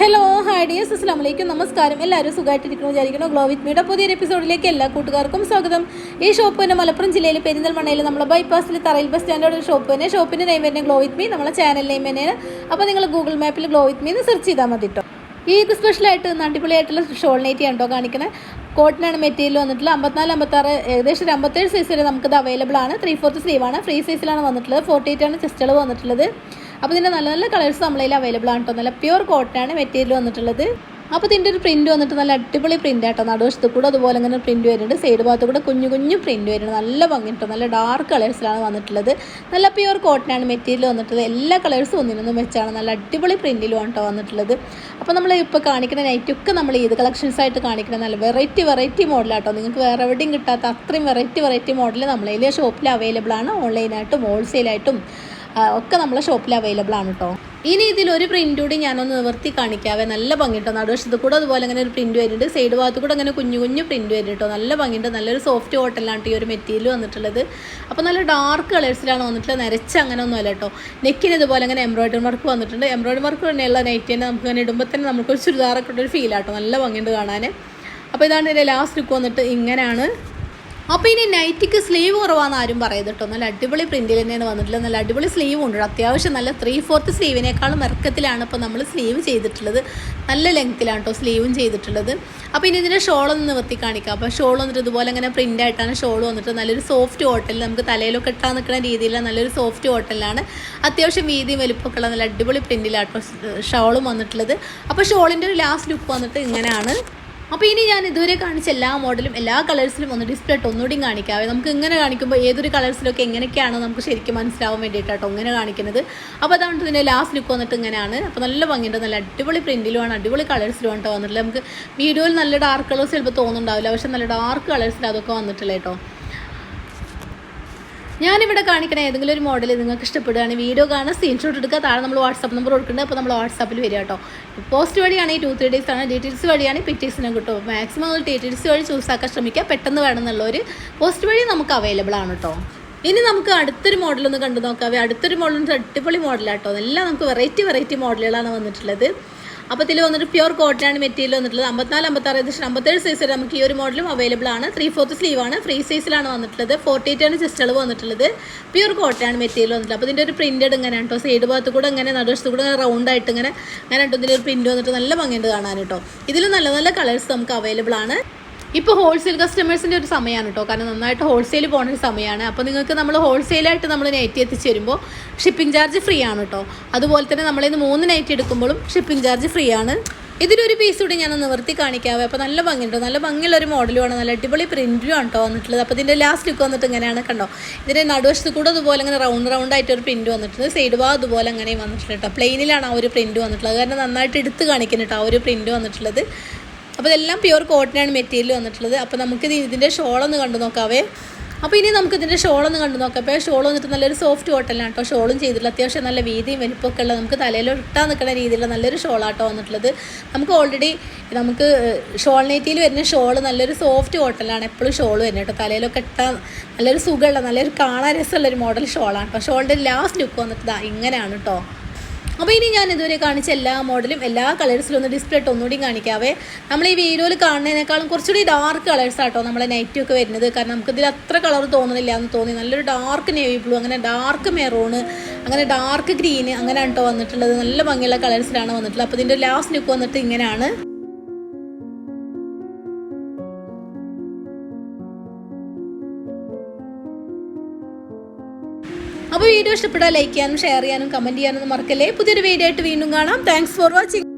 Hello hi dears അസ്സാം വലൈക്കും നമസ്കാരം. എല്ലാവരും സുഖമായിട്ടിരിക്കുന്നു വിചാരിക്കുന്നു. ഗ്ലോ വിത്ത് മീഡിയ പുതിയ എപ്പിസോഡിലേക്ക് എല്ലാ കൂട്ടുകാർക്കും സ്വാഗതം. ഈ ഷോപ്പ് തന്നെ മലപ്പുറം ജില്ലയിൽ പെരിന്തൽമണ്ണയിൽ നമ്മളെ ബൈപ്പാസിൽ തറയിൽ ബസ് സ്റ്റാൻഡോട് ഒരു ഷോപ്പ് തന്നെ. ഷോപ്പിന്റെ നെയിം തന്നെ ഗ്ലോ വിത്ത് മീ നമ്മളെ ചാനൽ നെയിം തന്നെയാണ്. അപ്പോൾ നിങ്ങൾ ഗൂഗിൾ മാപ്പിൽ ഗ്ലോ വിത്ത് മീ എന്ന് സെർച്ച് ചെയ്താൽ മതി കേട്ടോ ഈ സ്പെഷ്യലായിട്ട് അടിപൊളിയായിട്ടുള്ള ഷോൾ നൈറ്റി ആണ് കേട്ടോ കാണിക്കുന്നത് കോട്ടനാണ് മെറ്റീരിയൽ വന്നിട്ടുള്ള അമ്പത്തിനാല് അമ്പത്താറ് ഏകദേശം ഒരു അമ്പത്തേഴ് സൈസ് വരെ നമുക്കത് അവൈലബിൾ ആണ്. ത്രീ ഫോർത്ത് സ്ലീവാണ് ഫ്രീ സൈസിലാണ് വന്നിട്ടുള്ളത്. ഫോർട്ടി എയ്റ്റ് ആണ് ചെസ്റ്റുകൾ വന്നിട്ടുള്ളത്. അപ്പോൾ ഇതിന്റെ നല്ല നല്ല കളേഴ്സ് നമ്മളതിൽ അവൈലബിൾ ആണ് കേട്ടോ നല്ല പ്യൂർ കോട്ടൺ ആണ് മെറ്റീരിയൽ വന്നിട്ടുള്ളത്. അപ്പോൾ ഇതിന്റെ ഒരു പ്രിന്റ് വന്നിട്ട് നല്ല അടിപൊളി പ്രിന്റ് ആട്ടോ. നടുവശത്ത് കൂടെ അതുപോലെ അങ്ങനെ പ്രിന്റ് വരുന്നുണ്ട്. സൈഡ് ഭാഗത്ത് കൂടെ കുഞ്ഞു കുഞ്ഞു പ്രിന്റ് വരുന്നുണ്ട്. നല്ല ഭംഗിട്ടോ നല്ല ഡാർക്ക് കളേഴ്സിലാണ് വന്നിട്ടുള്ളത്. നല്ല പ്യൂർ കോട്ടൺ ആണ് മെറ്റീരിയൽ വന്നിട്ടുള്ളത്. എല്ലാ കളേഴ്സും ഒന്നിനൊന്നും വെച്ചാണ് നല്ല അടിപൊളി പ്രിന്റിലുമാണ് കേട്ടോ വന്നിട്ടുള്ളത്. അപ്പോൾ നമ്മൾ ഇപ്പോൾ കാണിക്കുന്ന നൈറ്റൊക്കെ നമ്മൾ ഏത് കളക്ഷൻസ് ആയിട്ട് കാണിക്കുന്ന നല്ല വെറൈറ്റി വെറൈറ്റി മോഡലാട്ടോ നിങ്ങൾക്ക് വേറെ എവിടെയും കിട്ടാത്ത അത്രയും വെറൈറ്റി വെറൈറ്റി മോഡൽ നമ്മളതിലെ ഷോപ്പിൽ അവൈലബിൾ ആണ്. ഓൺലൈനായിട്ടും ഹോൾസെയിലായിട്ടും ഒക്കെ നമ്മളെ ഷോപ്പിൽ അവൈലബിൾ ആണ് കേട്ടോ ഇനി ഇതിൽ ഒരു പ്രിന്റ് കൂടി ഞാനൊന്ന് നിവർത്തി കാണിക്കാവേ. നല്ല ഭംഗിട്ടോ നടുവശത്ത് കൂടെ അതുപോലെ അങ്ങനെ ഒരു പ്രിന്റ് വരുന്നുണ്ട്. സൈഡ് ഭാഗത്ത് കൂടെ അങ്ങനെ കുഞ്ഞു കുഞ്ഞു പ്രിന്റ് വരുന്നുണ്ട് നല്ല ഭംഗിയുണ്ട്. നല്ലൊരു സോഫ്റ്റ് കോട്ടനിലാണ് ഈ ഒരു മെറ്റീരിയൽ വന്നിട്ടുള്ളത്. അപ്പോൾ നല്ല ഡാർക്ക് കളേഴ്സിലാണ് വന്നിട്ടുള്ളത്. നിരച്ച് അങ്ങനെ ഒന്നുമല്ല കേട്ടോ നെക്കിന് ഇതുപോലെ അങ്ങനെ എംബ്രോയിഡറി വർക്ക് വന്നിട്ടുണ്ട്. എംബ്രോയിഡറി വർക്ക് തന്നെയുള്ള നൈറ്റ് നമുക്ക് അങ്ങനെ ഇടുമ്പോൾ തന്നെ നമുക്കൊരു ചുരിദാറൊക്കെ ഒരു ഫീലാട്ടോ നല്ല ഭംഗിയുണ്ട് കാണാൻ അപ്പോൾ ഇതാണ് ഇതിന്റെ ലാസ്റ്റ് ലുക്ക് വന്നിട്ട് ഇങ്ങനെയാണ്. അപ്പോൾ ഇനി നൈറ്റിക്ക് സ്ലീവ് കുറവാന്ന് ആരും പറയത് കേട്ടോ. നല്ല അടിപൊളി പ്രിന്റിൽ തന്നെയാണ് വന്നിട്ടുള്ളത്. നല്ല അടിപൊളി സ്ലീവ് ഉണ്ട് അത്യാവശ്യം നല്ല ത്രീ ഫോർത്ത് സ്ലീവിനേക്കാളും ഇറക്കത്തിലാണ് ഇപ്പോൾ നമ്മൾ സ്ലീവ് ചെയ്തിട്ടുള്ളത്. നല്ല ലെങ്ത്തിലാണ് കേട്ടോ സ്ലീവും ചെയ്തിട്ടുള്ളത്. അപ്പോൾ ഇനി ഇതിന്റെ ഷോളൊന്ന് നിവർത്തി കാണിക്കാം. അപ്പോൾ ഷോൾ വന്നിട്ട് ഇതുപോലെ അങ്ങനെ പ്രിന്റ് ആയിട്ടാണ് ഷോൾ വന്നിട്ട് നല്ലൊരു സോഫ്റ്റ് ഹോട്ടൽ നമുക്ക് തലയിലൊക്കെ ഇട്ടാൻ നിൽക്കുന്ന രീതിയിലുള്ള നല്ലൊരു സോഫ്റ്റ് ഹോട്ടലിലാണ് അത്യാവശ്യം വീതിയും വലുപ്പമൊക്കെ ഉള്ള നല്ല അടിപൊളി പ്രിന്റിലാട്ടോ ഷോളും വന്നിട്ടുള്ളത്. അപ്പോൾ ഷോളിന്റെ ഒരു ലാസ്റ്റ് ലുക്ക് വന്നിട്ട് ഇങ്ങനെയാണ്. അപ്പോൾ ഇനി ഞാൻ ഇതുവരെ കാണിച്ച എല്ലാ മോഡലും എല്ലാ കളേഴ്സിലും ഒന്ന് ഡിസ്പ്ലേ ഇട്ട് ഒന്നുകൂടി കാണിക്കാവേ നമുക്ക് ഇങ്ങനെ കാണിക്കുമ്പോൾ ഏതൊരു കളേഴ്സിലൊക്കെ എങ്ങനെയൊക്കെയാണോ നമുക്ക് ശരിക്കും മനസ്സിലാവാൻ വേണ്ടിയിട്ടാട്ടോ ഇങ്ങനെ കാണിക്കുന്നത്. അപ്പോൾ അതാണ് ഇതിന്റെ ലാസ്റ്റ് ലുക്ക് വന്നിട്ട് ഇങ്ങനെയാണ്. അപ്പോൾ നല്ല ഭംഗിയുണ്ട് നല്ല അടിപൊളി പ്രിന്റിലുമാണ് അടിപൊളി കളേഴ്സിലുമാണ് കേട്ടോ വന്നിട്ടുള്ളത്. നമുക്ക് വീഡിയോയിൽ നല്ല ഡാർക്ക് കളേഴ്സ് ചിലപ്പോൾ തോന്നുന്നുണ്ടാവില്ല പക്ഷേ നല്ല ഡാർക്ക് കളേഴ്സിൽ അതൊക്കെ വന്നിട്ടില്ല കേട്ടോ ഞാനിവിടെ കാണിക്കണ ഏതെങ്കിലും ഒരു മോഡൽ നിങ്ങൾക്ക് ഇഷ്ടപ്പെടുകയാണ് വീഡിയോ കാണാൻ സ്ക്രീൻഷോട്ട് എടുക്കുക. താഴെ നമ്മൾ വാട്സാപ്പ് നമ്പർ കൊടുക്കുന്നുണ്ട്. അപ്പോൾ നമ്മൾ വാട്സാപ്പിൽ വരിക കേട്ടോ. പോസ്റ്റ് വഴിയാണെങ്കിൽ ടു ത്രീ ഡേയ്സ് ആണ്. ഡീറ്റെയിൽസ് വഴിയാണെങ്കിൽ പിറ്റേഴ്സിനെ കിട്ടും മാക്സിമം നിങ്ങൾ ഡീറ്റെയിൽസ് വഴി ചൂസാക്കാൻ ശ്രമിക്കുക. പെട്ടെന്ന് വേണം എന്നുള്ളൊരു പോസ്റ്റ് വഴി നമുക്ക് അവൈലബിൾ ആണ് കേട്ടോ. ഇനി നമുക്ക് അടുത്തൊരു മോഡൽ ഒന്ന് കണ്ടു നോക്കാം. അടുത്തൊരു മോഡൽ അടിപൊളി മോഡലാട്ടോ എല്ലാം നമുക്ക് വെറൈറ്റി വെറൈറ്റി മോഡലുകളാണ് വന്നിട്ടുള്ളത്. അപ്പോൾ ഇതിൽ വന്നിട്ട് പ്യൂർ ആണ് മെറ്റീരിയൽ വന്നിട്ടുള്ളത്. അമ്പത്തിനാല് അമ്പത്താറ് ഏകദേശം അമ്പത്തേഴ് സൈസ് വരെ നമുക്ക് ഈ ഒരു മോഡലും അവൈലബിൾ ആണ്. ത്രീ ഫോർത്ത് ആണ്. ഫ്രീ സൈസിലാണ് വന്നിട്ടുള്ളത്. ഫോർട്ടി എയ്റ്റ് ആണ് ചെസ്റ്റ് അളവ് വന്നിട്ടുള്ളത്. പ്യൂർ ആണ് മെറ്റീരിയൽ വന്നിട്ടുള്ളത്. അപ്പോൾ ഇതിന്റെ ഒരു പ്രിന്റഡ് ഇങ്ങനെ കേട്ടോ. സൈഡ് ഭാഗത്ത് കൂടെ ഇങ്ങനെ നടുവശത്ത് കൂടെ റൗണ്ട് ആയിട്ട് ഇങ്ങനെ അങ്ങനെ കേട്ടോ ഇതിന്റെ ഒരു പ്രിന്റ് വന്നിട്ട് നല്ല ഭംഗിയുണ്ട് കാണാൻ കേട്ടോ. ഇതിൽ നല്ല നല്ല കളേഴ്സ് നമുക്ക് അവൈലബിൾ ആണ്. ഇപ്പോൾ ഹോൾസെയിൽ കസ്റ്റമേഴ്സിന്റെ ഒരു സമയമാണ് കേട്ടോ കാരണം നന്നായിട്ട് ഹോൾസെയിൽ പോകുന്ന ഒരു സമയമാണ് അപ്പോൾ നിങ്ങൾക്ക് നമ്മൾ ഹോൾസെയിലായിട്ട് നമ്മൾ നൈറ്റി എത്തിച്ചു തരുമ്പോൾ ഷിപ്പിംഗ് ചാർജ് ഫ്രീ ആണ് കേട്ടോ അതുപോലെ തന്നെ നമ്മളിന്ന് മൂന്ന് നൈറ്റി എടുക്കുമ്പോഴും ഷിപ്പിംഗ് ചാർജ് ഫ്രീ ആണ്. ഇതിലൊരു പീസ് കൂടി ഞാൻ നിവർത്തി കാണിക്കാവേ. അപ്പോൾ നല്ല ഭംഗിയുണ്ട് നല്ല ഭംഗിയുള്ള ഒരു മോഡലുമാണ് നല്ല അടിപൊളി പ്രിന്റും ആണ് കേട്ടോ വന്നിട്ടുള്ളത്. അപ്പോൾ ഇതിന്റെ ലാസ്റ്റ് ലുക്ക് വന്നിട്ട് ഇങ്ങനെയാണ് കണ്ടോ. ഇതിന്റെ നടുവശത്ത് കൂടെ അതുപോലെ ഇങ്ങനെ റൗണ്ട് റൗണ്ട് ആയിട്ട് ഒരു പ്രിന്റ് വന്നിട്ടുണ്ട്. സൈഡ് ഭാഗം അതുപോലെ അങ്ങനെയും വന്നിട്ടുണ്ട് കേട്ടോ പ്ലെയിനിലാണ് ആ ഒരു പ്രിന്റ് വന്നിട്ടുള്ളത്. കാരണം നന്നായിട്ട് എടുത്ത് കാണിക്കുന്നുണ്ട് ആ ഒരു പ്രിന്റ് വന്നിട്ടുള്ളത്. അപ്പോൾ ഇതെല്ലാം പ്യുവർ കോട്ടനാണ് മെറ്റീരിയൽ വന്നിട്ടുള്ളത്. അപ്പോൾ നമുക്കിത് ഇതിന്റെ ഷോളൊന്ന് കണ്ടു നോക്കാവേ. അപ്പോൾ ഇനി നമുക്ക് ഇതിന്റെ ഷോളൊന്ന് കണ്ടു നോക്കാം. അപ്പോൾ ഷോൾ വന്നിട്ട് നല്ലൊരു സോഫ്റ്റ് കോട്ടലാണ് കേട്ടോ ഷോളും ചെയ്തിട്ടുള്ള അത്യാവശ്യം നല്ല വീതിയും വലിപ്പമൊക്കെ ഉള്ള നമുക്ക് തലയിൽ ഇട്ടാൻ നിൽക്കുന്ന രീതിയിലുള്ള നല്ലൊരു ഷോളാട്ടോ വന്നിട്ടുള്ളത്. നമുക്ക് ഓൾറെഡി നമുക്ക് ഷോൾ നെറ്റിയിൽ വരുന്ന ഷോൾ നല്ലൊരു സോഫ്റ്റ് കോട്ടലാണ് എപ്പോഴും ഷോൾ വരുന്നത് കേട്ടോ തലയിലൊക്കെ ഇട്ടാൽ നല്ലൊരു സുഖമുള്ള നല്ലൊരു കാണാൻ രസമുള്ളൊരു മോഡൽ ഷോളാണ് കേട്ടോ ഷോളിന്റെ ലാസ്റ്റ് ലുക്ക് വന്നിട്ട് ഇങ്ങനെയാണ് കേട്ടോ അപ്പോൾ ഇനി ഞാൻ ഇതുവരെ കാണിച്ച എല്ലാ മോഡലും എല്ലാ കളേഴ്സിലും ഒന്ന് ഡിസ്പ്ലേ ഇട്ട് ഒന്നുകൂടി കാണിക്കാവേ. നമ്മൾ ഈ വീഡിയോയിൽ കാണുന്നതിനേക്കാളും കുറച്ചുകൂടി ഡാർക്ക് കളേഴ്സ് ആട്ടോ നമ്മളെ നൈറ്റൊക്കെ വരുന്നത്. കാരണം നമുക്ക് ഇതിൽ അത്ര കളർ തോന്നുന്നില്ല എന്ന് തോന്നി. നല്ലൊരു ഡാർക്ക് നേവി ബ്ലൂ അങ്ങനെ ഡാർക്ക് മെറൂണ് അങ്ങനെ ഡാർക്ക് ഗ്രീന് അങ്ങനെയാണ് കേട്ടോ വന്നിട്ടുള്ളത്. നല്ല ഭംഗിയുള്ള കളേഴ്സിലാണ് വന്നിട്ടുള്ളത്. അപ്പോൾ ഇതിന്റെ ലാസ്റ്റ് ലുക്ക് വന്നിട്ട് ഇങ്ങനെയാണ്. അപ്പോൾ വീഡിയോ ഇഷ്ടപ്പെട്ടാൽ ലൈക്ക് ചെയ്യാനും ഷെയർ ചെയ്യാനും കമന്റ് ചെയ്യാനൊന്നും മറക്കല്ലേ? പുതിയൊരു വീഡിയോ ആയിട്ട് വീണ്ടും കാണാം. Thanks for watching